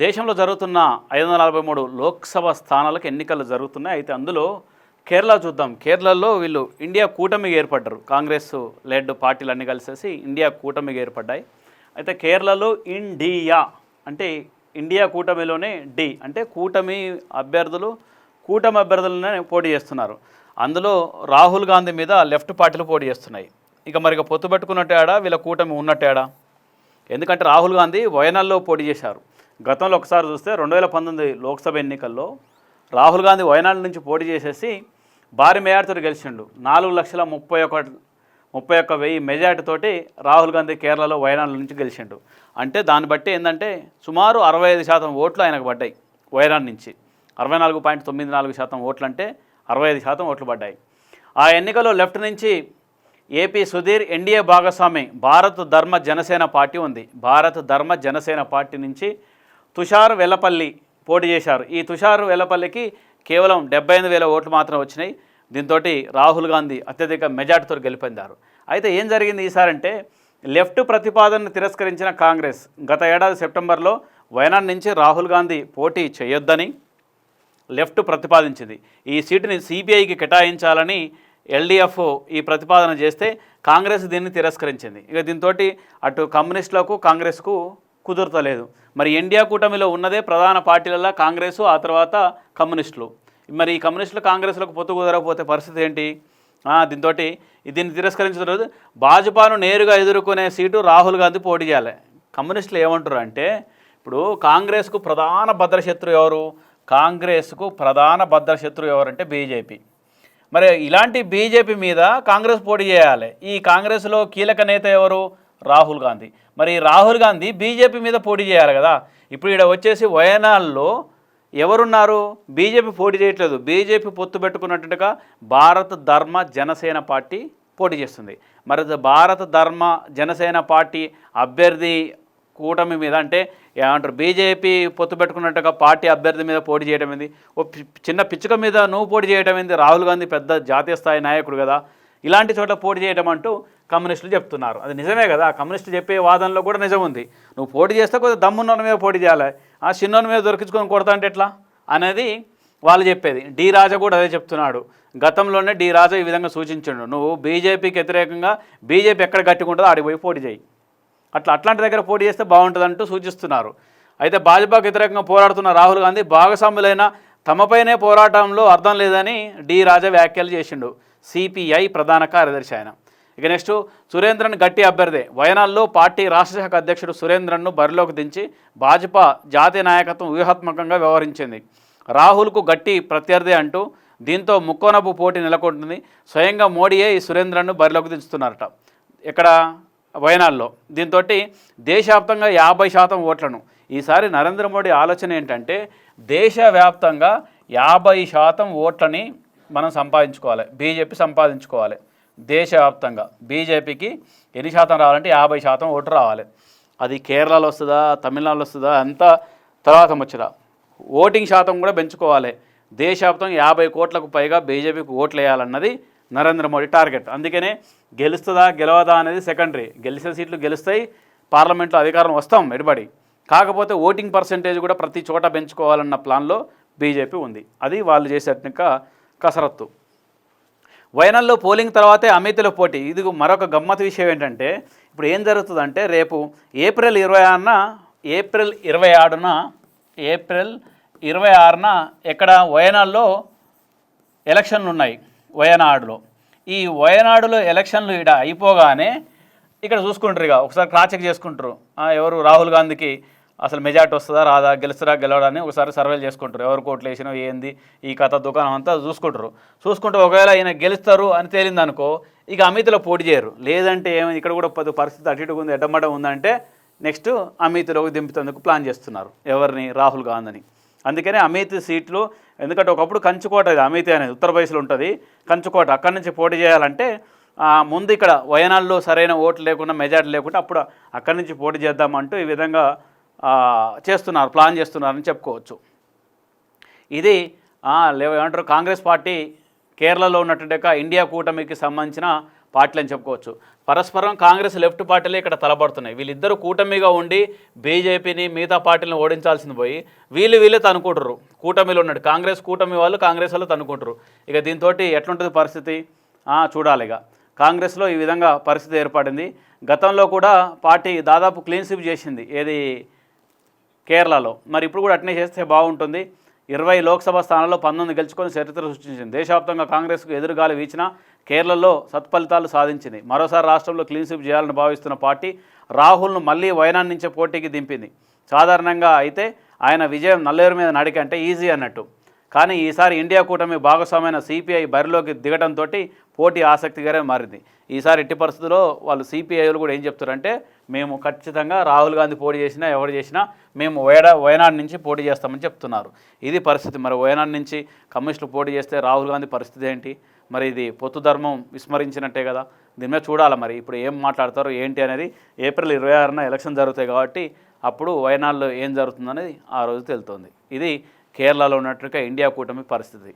దేశంలో జరుగుతున్న ఐదు వందల నలభై మూడు లోక్సభ స్థానాలకు ఎన్నికలు జరుగుతున్నాయి. అయితే అందులో కేరళ చూద్దాం. కేరళలో వీళ్ళు ఇండియా కూటమికి ఏర్పడ్డారు. కాంగ్రెస్ లెడ్ పార్టీలు అన్నీ కలిసేసి ఇండియా కూటమికి ఏర్పడ్డాయి. అయితే కేరళలో ఇండియా అంటే ఇండియా కూటమిలోనే డి అంటే కూటమి అభ్యర్థులు కూటమి అభ్యర్థులనే పోటీ చేస్తున్నారు. అందులో రాహుల్ గాంధీ మీద లెఫ్ట్ పార్టీలు పోటీ చేస్తున్నాయి. ఇక మరి ఇక పొత్తు పెట్టుకున్నట్టేడా వీళ్ళ కూటమి ఉన్నట్టేడా ఎందుకంటే రాహుల్ గాంధీ వయనాల్లో పోటీ చేశారు. గతంలో ఒకసారి చూస్తే రెండు వేల పంతొమ్మిది లోక్సభ ఎన్నికల్లో రాహుల్ గాంధీ వయనాడు నుంచి పోటీ చేసేసి భారీ మెజార్టీతో గెలిచిండు. నాలుగు లక్షల ముప్పై ఒక ముప్పై ఒక్క వెయ్యి మెజార్టీతోటి రాహుల్ గాంధీ కేరళలో వయనాడు నుంచి గెలిచిండు. అంటే దాన్ని బట్టి ఏంటంటే సుమారు అరవై ఐదు శాతం ఓట్లు ఆయనకు పడ్డాయి వయనాడు నుంచి. అరవై నాలుగు పాయింట్ తొమ్మిది నాలుగు శాతం ఓట్లు అంటే అరవై ఐదు శాతం ఓట్లు పడ్డాయి. ఆ ఎన్నికలో లెఫ్ట్ నుంచి ఏపీ సుధీర్ ఎన్డీఏ భాగస్వామి భారత్ ధర్మ జనసేన పార్టీ ఉంది. భారత్ ధర్మ జనసేన పార్టీ నుంచి తుషార్ వెల్లపల్లి పోటీ చేశారు. ఈ తుషార్ వెల్లపల్లికి కేవలం డెబ్బై ఎనిమిది వేల ఓట్లు మాత్రం వచ్చినాయి. దీంతో రాహుల్ గాంధీ అత్యధిక మెజార్టీతో గెలుపొందారు. అయితే ఏం జరిగింది ఈసారంటే లెఫ్ట్ ప్రతిపాదనను తిరస్కరించిన కాంగ్రెస్ గత ఏడాది సెప్టెంబర్లో వయనాడ్ నుంచి రాహుల్ గాంధీ పోటీ చేయొద్దని లెఫ్ట్ ప్రతిపాదించింది. ఈ సీటుని సిబిఐకి కేటాయించాలని ఎల్డీఎఫ్ ఈ ప్రతిపాదన చేస్తే కాంగ్రెస్ దీన్ని తిరస్కరించింది. ఇక దీంతో అటు కమ్యూనిస్టులకు కాంగ్రెస్కు కుదురతలేదు. మరి ఇండియా కూటమిలో ఉన్నదే ప్రధాన పార్టీలలో కాంగ్రెస్ ఆ తర్వాత కమ్యూనిస్టులు. మరి ఈ కమ్యూనిస్టులు కాంగ్రెస్లకు పొత్తు కుదరకపోతే పరిస్థితి ఏంటి? దీంతో దీన్ని తిరస్కరించిన భాజపాను నేరుగా ఎదుర్కొనే సీటు రాహుల్ గాంధీ పోటీ చేయాలి. కమ్యూనిస్టులు ఏమంటారు అంటే ఇప్పుడు కాంగ్రెస్కు ప్రధాన భద్రశత్రు ఎవరు? కాంగ్రెస్కు ప్రధాన భద్రశత్రు ఎవరంటే బీజేపీ. మరి ఇలాంటి బీజేపీ మీద కాంగ్రెస్ పోటీ చేయాలి. ఈ కాంగ్రెస్లో కీలక నేత ఎవరు? రాహుల్ గాంధీ. మరి రాహుల్ గాంధీ బీజేపీ మీద పోటీ చేయాలి కదా. ఇప్పుడు ఇక్కడ వచ్చేసి వయనాల్లో ఎవరున్నారు? బీజేపీ పోటీ చేయట్లేదు. బీజేపీ పొత్తు పెట్టుకున్నట్టుగా భారత ధర్మ జనసేన పార్టీ పోటీ చేస్తుంది. మరి భారత ధర్మ జనసేన పార్టీ అభ్యర్థి కూటమి మీద అంటే ఏమంటారు? బీజేపీ పొత్తు పెట్టుకున్నట్టుగా పార్టీ అభ్యర్థి మీద పోటీ చేయడం ఏంది? ఓ పి- చిన్న పిచ్చుక మీద నువ్వు పోటీ చేయడం ఏంది? రాహుల్ గాంధీ పెద్ద జాతీయ స్థాయి నాయకుడు కదా. ఇలాంటి చోట్ల పోటీ చేయడం అంటూ కమ్యూనిస్టులు చెప్తున్నారు. అది నిజమే కదా. కమ్యూనిస్టులు చెప్పే వాదనలో కూడా నిజం ఉంది. నువ్వు పోటీ చేస్తే కొద్దిగా దమ్మున్నోని మీద పోటీ చేయాలి. ఆ చిన్నోని మీద దొరికించుకొని కొడతా అంటే ఎట్లా? అనేది వాళ్ళు చెప్పేది. డి రాజా కూడా అదే చెప్తున్నాడు. గతంలోనే డి రాజా ఈ విధంగా సూచించాడు. నువ్వు బీజేపీకి వ్యతిరేకంగా బీజేపీ ఎక్కడ గట్టుకుంటుందో ఆడికి పోయి పోటీ చేయి. అట్లా అట్లాంటి దగ్గర పోటీ చేస్తే బాగుంటుందంటూ సూచిస్తున్నారు. అయితే భాజపాకు వ్యతిరేకంగా పోరాడుతున్న రాహుల్ గాంధీ భాగస్వాములైన తమపైనే పోరాటంలో అర్థం లేదని డి రాజా వ్యాఖ్యలు చేసిండు. సిపిఐ ప్రధాన కార్యదర్శి ఆయన. ఇక నెక్స్ట్ సురేంద్రన్ గట్టి అభ్యర్థి. వయనాల్లో పార్టీ రాష్ట్ర శాఖ అధ్యక్షుడు సురేంద్రన్ను బరిలోకి దించి భాజపా జాతీయ నాయకత్వం వ్యూహాత్మకంగా వ్యవహరించింది. రాహుల్కు గట్టి ప్రత్యర్థి అంటూ దీంతో ముక్కోనపు పోటీ నెలకొంటుంది. స్వయంగా మోడీయే ఈ సురేంద్రన్ను బరిలోకి దించుతున్నారట. ఇక్కడ వయనాల్లో దీంతో దేశవ్యాప్తంగా యాభై శాతం ఓట్లను. ఈసారి నరేంద్ర మోడీ ఆలోచన ఏంటంటే దేశవ్యాప్తంగా యాభై శాతం ఓట్లని మనం సంపాదించుకోవాలి. బీజేపీ సంపాదించుకోవాలి. దేశవ్యాప్తంగా బీజేపీకి ఎన్ని శాతం రావాలంటే యాభై శాతం ఓటు రావాలి. అది కేరళలో వస్తుందా తమిళనాడులో వస్తుందా అంతా తర్వాత ముచ్చట. ఓటింగ్ శాతం కూడా పెంచుకోవాలి. దేశవ్యాప్తంగా యాభై కోట్లకు పైగా బీజేపీకి ఓట్లు వేయాలన్నది నరేంద్ర మోడీ టార్గెట్. అందుకనే గెలుస్తుందా గెలవదా అనేది సెకండరీ. గెలిచిన సీట్లు గెలుస్తాయి పార్లమెంట్లో అధికారం వస్తాం ఎడబడి. కాకపోతే ఓటింగ్ పర్సంటేజ్ కూడా ప్రతి చోట పెంచుకోవాలన్న ప్లాన్లో బీజేపీ ఉంది. అది వాళ్ళు చేసేట కసరత్తు. వైనల్లో పోలింగ్ తర్వాతే అమితుల పోటీ. ఇది మరొక గమ్మత్ విషయం ఏంటంటే ఇప్పుడు ఏం జరుగుతుందంటే రేపు ఏప్రిల్ ఇరవై ఆరున ఏప్రిల్ ఇరవై ఆరున ఏప్రిల్ ఇరవై ఆరున ఎక్కడ వయనాడులో ఎలక్షన్లు ఉన్నాయి వయనాడులో. ఈ వయనాడులో ఎలక్షన్లు ఇక్కడ అయిపోగానే ఇక్కడ చూసుకుంటారు ఇక. ఒకసారి క్రాచెక్ చేసుకుంటారు. ఎవరు? రాహుల్ గాంధీకి అసలు మెజార్టీ వస్తుందా రాదా గెలుస్తారా గెలవడా అని ఒకసారి సర్వేలు చేసుకుంటారు. ఎవరు కోట్లు వేసినా ఏంది ఈ కథ దుకాణం అంతా చూసుకుంటారు. చూసుకుంటే ఒకవేళ ఈయన గెలుస్తారు అని తేలింది అనుకో ఇక అమితిలో పోటీ చేయరు. లేదంటే ఏమైంది ఇక్కడ కూడా పది పరిస్థితి అటు ఇటుగా ఉంది ఎడ్డమడ్డ ఉందంటే నెక్స్ట్ అమితిలోకి దింపుతందుకు ప్లాన్ చేస్తున్నారు ఎవరిని? రాహుల్ గాంధీని. అందుకనే అమిత్ సీట్లు ఎందుకంటే ఒకప్పుడు కంచుకోట ఇది అమితి అనేది ఉత్తరప్రదేశ్లో ఉంటుంది. కంచుకోట అక్కడి నుంచి పోటీ చేయాలంటే ముందు ఇక్కడ వయనాల్లో సరైన ఓట్లు లేకుండా మెజార్టీ లేకుండా అప్పుడు అక్కడి నుంచి పోటీ చేద్దామంటూ ఈ విధంగా చేస్తున్నారు ప్లాన్ చేస్తున్నారని చెప్పుకోవచ్చు. ఇది ఏమంటారు కాంగ్రెస్ పార్టీ కేరళలో ఉన్నటువంటి యొక్క ఇండియా కూటమికి సంబంధించిన పార్టీలు అని చెప్పుకోవచ్చు. పరస్పరం కాంగ్రెస్ లెఫ్ట్ పార్టీలే ఇక్కడ తలపడుతున్నాయి వీళ్ళిద్దరూ కూటమిగా ఉండి బీజేపీని మిగతా పార్టీలను ఓడించాల్సింది పోయి వీళ్ళు వీళ్ళే తనుకుంటారు కూటమిలో ఉన్నాడు. కాంగ్రెస్ కూటమి వాళ్ళు కాంగ్రెస్ వాళ్ళు తనుకుంటారు ఇక దీంతో ఎట్లుంటుంది పరిస్థితి? చూడాలి ఇక. కాంగ్రెస్లో ఈ విధంగా పరిస్థితి ఏర్పడింది. గతంలో కూడా పార్టీ దాదాపు క్లీన్ స్వీప్ చేసింది. ఏది కేరళలో. మరి ఇప్పుడు కూడా అట్నే చేస్తే బాగుంటుంది. ఇరవై లోక్సభ స్థానాల్లో పంతొమ్మిది గెలుచుకొని చరిత్ర సృష్టించింది. దేశవ్యాప్తంగా కాంగ్రెస్కు ఎదురుగాలి వీచిన కేరళలో సత్ఫలితాలు సాధించింది. మరోసారి రాష్ట్రంలో క్లీన్ స్వీప్ చేయాలని భావిస్తున్న పార్టీ రాహుల్ను మళ్ళీ వయనాడ్ నుంచే పోటీకి దింపింది. సాధారణంగా అయితే ఆయన విజయం నల్లేరు మీద నడికంటే ఈజీ అన్నట్టు. కానీ ఈసారి ఇండియా కూటమి భాగస్వామైన సిపిఐ బరిలోకి దిగడంతో పోటీ ఆసక్తిగానే మారింది. ఈసారి ఎట్టి పరిస్థితుల్లో వాళ్ళు సిపిఐలు కూడా ఏం చెప్తారంటే మేము ఖచ్చితంగా రాహుల్ గాంధీ పోటీ చేసినా ఎవరు చేసినా మేము వయడా వయనాడ్ నుంచి పోటీ చేస్తామని చెప్తున్నారు. ఇది పరిస్థితి. మరి వయనాడ్ నుంచి కమ్యూనిస్టులు పోటీ చేస్తే రాహుల్ గాంధీ పరిస్థితి ఏంటి? మరి ఇది పొత్తు ధర్మం విస్మరించినట్టే కదా. దీని మీద చూడాలి మరి? ఇప్పుడు ఏం మాట్లాడతారు ఏంటి అనేది ఏప్రిల్ ఇరవై ఆరున ఎలక్షన్ జరుగుతాయి కాబట్టి అప్పుడు వయనాడులో ఏం జరుగుతుందనేది ఆ రోజు తెలుతోంది. ఇది కేరళలో ఉన్నట్టుగా ఇండియా కూటమి పరిస్థితి.